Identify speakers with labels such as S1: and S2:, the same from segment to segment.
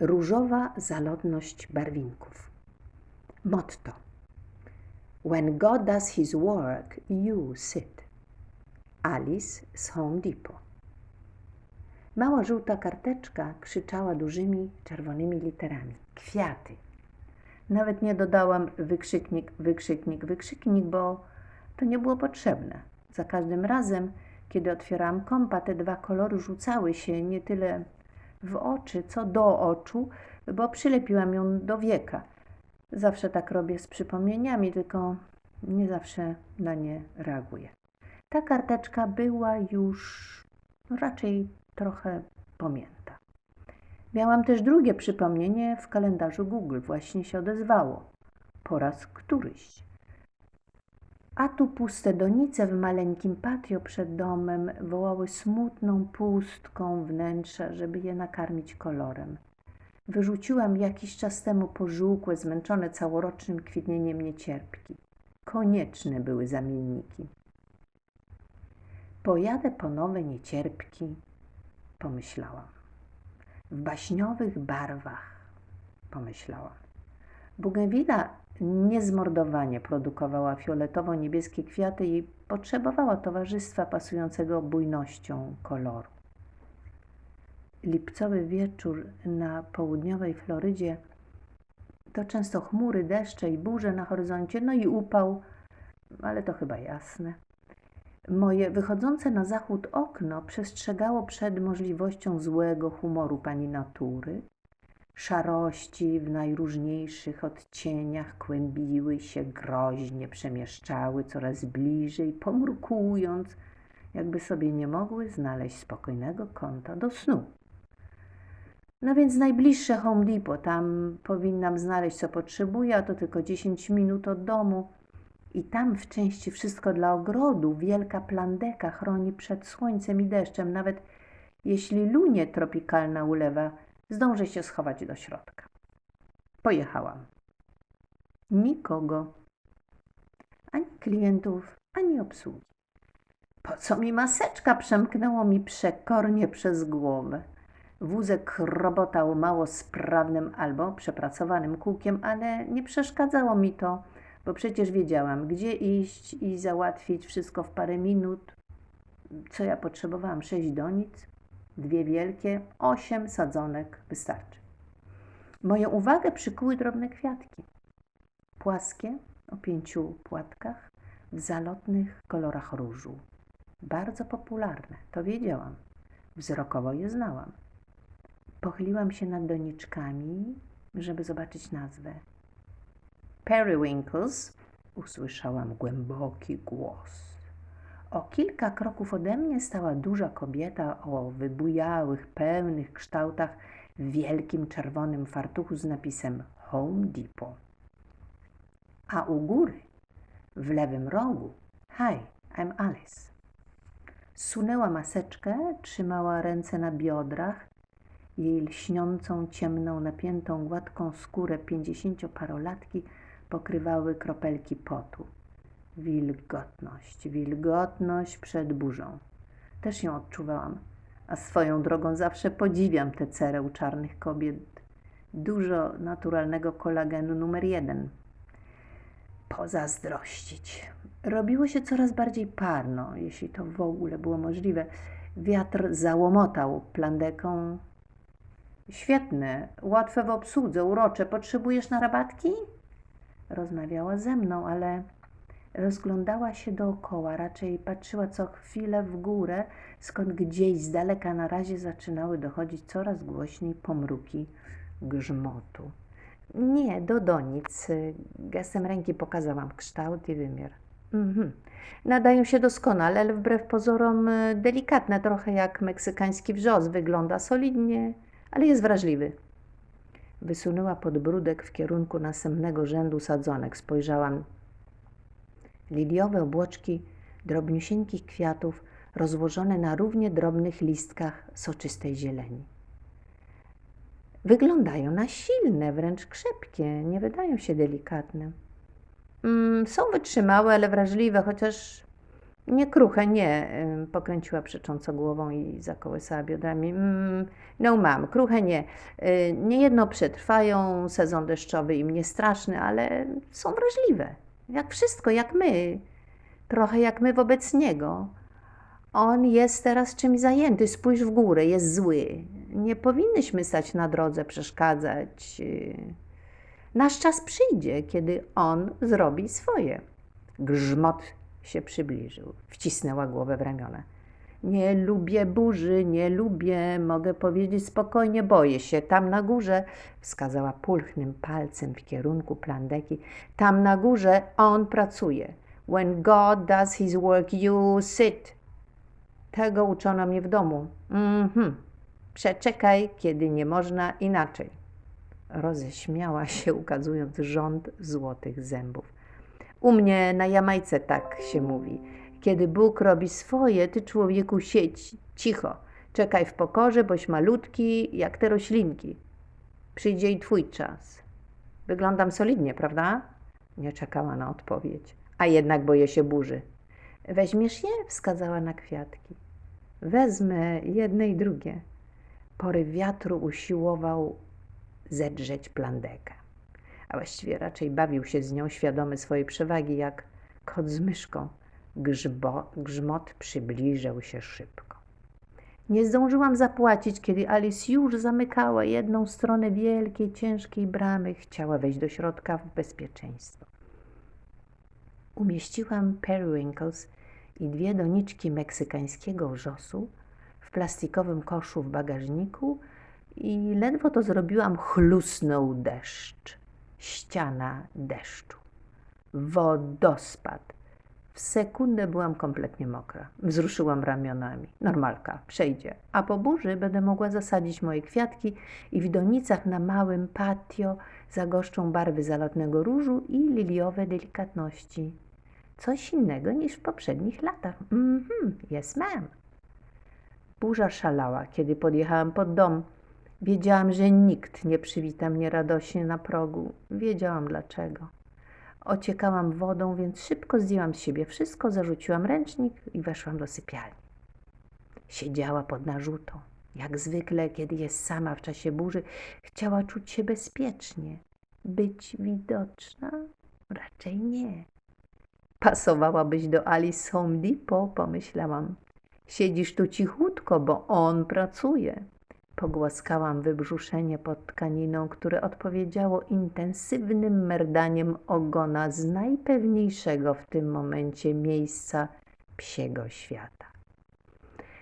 S1: Różowa zalotność barwinków. Motto. When God does his work, you sit. Alice z Home Depot. Mała żółta karteczka krzyczała dużymi czerwonymi literami. Kwiaty. Nawet nie dodałam wykrzyknik, wykrzyknik, wykrzyknik, bo to nie było potrzebne. Za każdym razem, kiedy otwierałam kompa, te dwa kolory rzucały się nie tyle w oczy, co do oczu, bo przylepiłam ją do wieka. Zawsze tak robię z przypomnieniami, tylko nie zawsze na nie reaguję. Ta karteczka była już raczej trochę pamięta. Miałam też drugie przypomnienie w kalendarzu Google, właśnie się odezwało. Po raz któryś. A tu puste donice w maleńkim patio przed domem wołały smutną pustką wnętrza, żeby je nakarmić kolorem. Wyrzuciłam jakiś czas temu pożółkłe, zmęczone całorocznym kwitnieniem niecierpki. Konieczne były zamienniki. Pojadę po nowe niecierpki, pomyślałam. W baśniowych barwach, pomyślałam. Bougainvillea niezmordowanie produkowała fioletowo-niebieskie kwiaty i potrzebowała towarzystwa pasującego bujnością koloru. Lipcowy wieczór na południowej Florydzie to często chmury, deszcze i burze na horyzoncie, no i upał, ale to chyba jasne. Moje wychodzące na zachód okno przestrzegało przed możliwością złego humoru pani natury. Szarości w najróżniejszych odcieniach kłębiły się groźnie, przemieszczały coraz bliżej, pomrukując, jakby sobie nie mogły znaleźć spokojnego kąta do snu. No więc najbliższe Home Depot, tam powinnam znaleźć co potrzebuję, a to tylko 10 minut od domu. I tam w części wszystko dla ogrodu, wielka plandeka chroni przed słońcem i deszczem. Nawet jeśli lunie tropikalna ulewa, zdążę się schować do środka. Pojechałam. Nikogo. Ani klientów, ani obsługi. Po co mi maseczka przemknęło mi przekornie przez głowę. Wózek robotał mało sprawnym albo przepracowanym kółkiem, ale nie przeszkadzało mi to, bo przecież wiedziałam, gdzie iść i załatwić wszystko w parę minut. Co ja potrzebowałam? Sześć donic, dwie wielkie, osiem sadzonek wystarczy. Moją uwagę przykuły drobne kwiatki. Płaskie, o pięciu płatkach, w zalotnych kolorach różu. Bardzo popularne, to wiedziałam. Wzrokowo je znałam. Pochyliłam się nad doniczkami, żeby zobaczyć nazwę. Periwinkles, usłyszałam głęboki głos. O kilka kroków ode mnie stała duża kobieta o wybujałych, pełnych kształtach w wielkim czerwonym fartuchu z napisem Home Depot. A u góry, w lewym rogu, Hi, I'm Alice. Sunęła maseczkę, trzymała ręce na biodrach, jej lśniącą, ciemną, napiętą, gładką skórę pięćdziesięcioparolatki pokrywały kropelki potu. Wilgotność, wilgotność przed burzą. Też ją odczuwałam, a swoją drogą zawsze podziwiam tę cerę u czarnych kobiet. Dużo naturalnego kolagenu numer jeden. Pozazdrościć. Robiło się coraz bardziej parno, jeśli to w ogóle było możliwe. Wiatr załomotał plandeką. Świetne, łatwe w obsłudze, urocze. Potrzebujesz na rabatki? Rozmawiała ze mną, ale rozglądała się dookoła, raczej patrzyła co chwilę w górę, skąd gdzieś z daleka na razie zaczynały dochodzić coraz głośniej pomruki grzmotu. Nie, do donic. Gestem ręki pokazałam kształt i wymiar. Mhm. Nadają się doskonale, ale wbrew pozorom y, delikatne, trochę jak meksykański wrzos. Wygląda solidnie, ale jest wrażliwy. Wysunęła podbródek w kierunku następnego rzędu sadzonek. Spojrzałam. Liliowe obłoczki drobniusieńkich kwiatów rozłożone na równie drobnych listkach soczystej zieleni. Wyglądają na silne, wręcz krzepkie, nie wydają się delikatne. Mm, są wytrzymałe, ale wrażliwe, chociaż Nie kruche, nie. Pokręciła przecząco głową i zakołysała biodrami. Mm, no mam, kruche nie. Y, Niejedno przetrwają, sezon deszczowy im nie straszny, ale są wrażliwe. Jak wszystko, jak my. Trochę jak my wobec niego. On jest teraz czymś zajęty, spójrz w górę, jest zły. Nie powinnyśmy stać na drodze, przeszkadzać. Nasz czas przyjdzie, kiedy on zrobi swoje. Grzmot się przybliżył. Wcisnęła głowę w ramiona. Nie lubię burzy, nie lubię, mogę powiedzieć spokojnie, boję się. Tam na górze, wskazała pulchnym palcem w kierunku plandeki, tam na górze on pracuje. When God does his work, you sit. Tego uczono mnie w domu. Mhm. Przeczekaj, kiedy nie można inaczej. Roześmiała się, ukazując rząd złotych zębów. U mnie na Jamajce tak się mówi. Kiedy Bóg robi swoje, ty człowieku siedź cicho. Czekaj w pokorze, boś malutki jak te roślinki. Przyjdzie i twój czas. Wyglądam solidnie, prawda? Nie czekała na odpowiedź. A jednak boję się burzy. Weźmiesz je? Wskazała na kwiatki. Wezmę jedne i drugie. Poryw wiatru usiłował zedrzeć plandekę. A właściwie raczej bawił się z nią, świadomy swojej przewagi, jak kot z myszką. Grzbo, grzmot przybliżał się szybko. Nie zdążyłam zapłacić, kiedy Alice już zamykała jedną stronę wielkiej, ciężkiej bramy. Chciała wejść do środka w bezpieczeństwo. Umieściłam periwinkles i dwie doniczki meksykańskiego wrzosu w plastikowym koszu w bagażniku i ledwo to zrobiłam, chlusnął deszcz. Ściana deszczu. Wodospad. W sekundę byłam kompletnie mokra. Wzruszyłam ramionami. Normalka, przejdzie. A po burzy będę mogła zasadzić moje kwiatki i w donicach na małym patio zagoszczą barwy zalotnego różu i liliowe delikatności. Coś innego niż w poprzednich latach. Mhm, yes ma'am. Burza szalała, kiedy podjechałam pod dom. Wiedziałam, że nikt nie przywita mnie radośnie na progu. Wiedziałam dlaczego. Ociekałam wodą, więc szybko zdjęłam z siebie wszystko, zarzuciłam ręcznik i weszłam do sypialni. Siedziała pod narzutą. Jak zwykle, kiedy jest sama w czasie burzy, chciała czuć się bezpiecznie. Być widoczna? Raczej nie. Pasowałabyś do Alice Home Depot, pomyślałam. Siedzisz tu cichutko, bo on pracuje. Pogłaskałam wybrzuszenie pod tkaniną, które odpowiedziało intensywnym merdaniem ogona z najpewniejszego w tym momencie miejsca psiego świata.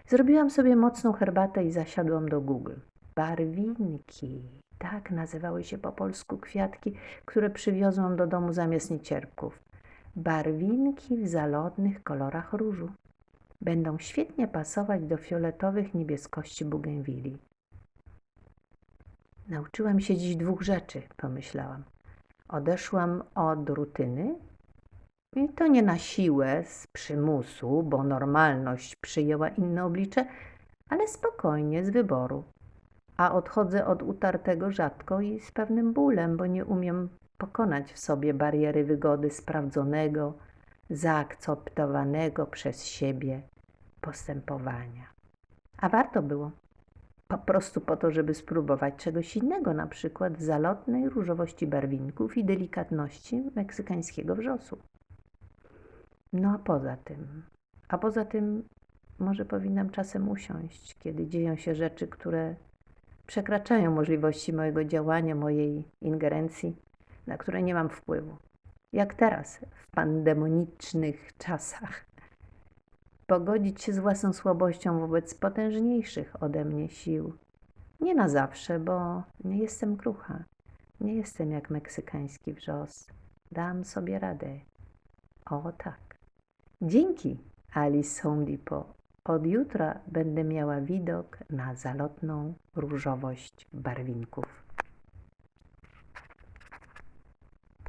S1: Zrobiłam sobie mocną herbatę i zasiadłam do Google. Barwinki. Tak nazywały się po polsku kwiatki, które przywiozłam do domu zamiast niecierpków. Barwinki w zalotnych kolorach różu. Będą świetnie pasować do fioletowych niebieskości bugenwilii. Nauczyłam się dziś dwóch rzeczy, pomyślałam. Odeszłam od rutyny i to nie na siłę, z przymusu, bo normalność przyjęła inne oblicze, ale spokojnie, z wyboru. A odchodzę od utartego rzadko i z pewnym bólem, bo nie umiem pokonać w sobie bariery wygody sprawdzonego, zaakceptowanego przez siebie postępowania. A warto było po prostu po to, żeby spróbować czegoś innego, na przykład zalotnej różowości barwinków i delikatności meksykańskiego wrzosu. No a poza tym, a poza tym może powinnam czasem usiąść, kiedy dzieją się rzeczy, które przekraczają możliwości mojego działania, mojej ingerencji, na które nie mam wpływu. Jak teraz, w pandemonicznych czasach pogodzić się z własną słabością wobec potężniejszych ode mnie sił. Nie na zawsze, bo nie jestem krucha. Nie jestem jak meksykański wrzos. Dam sobie radę. O tak. Dzięki, Alice Home Depot. Od jutra będę miała widok na zalotną różowość barwinków.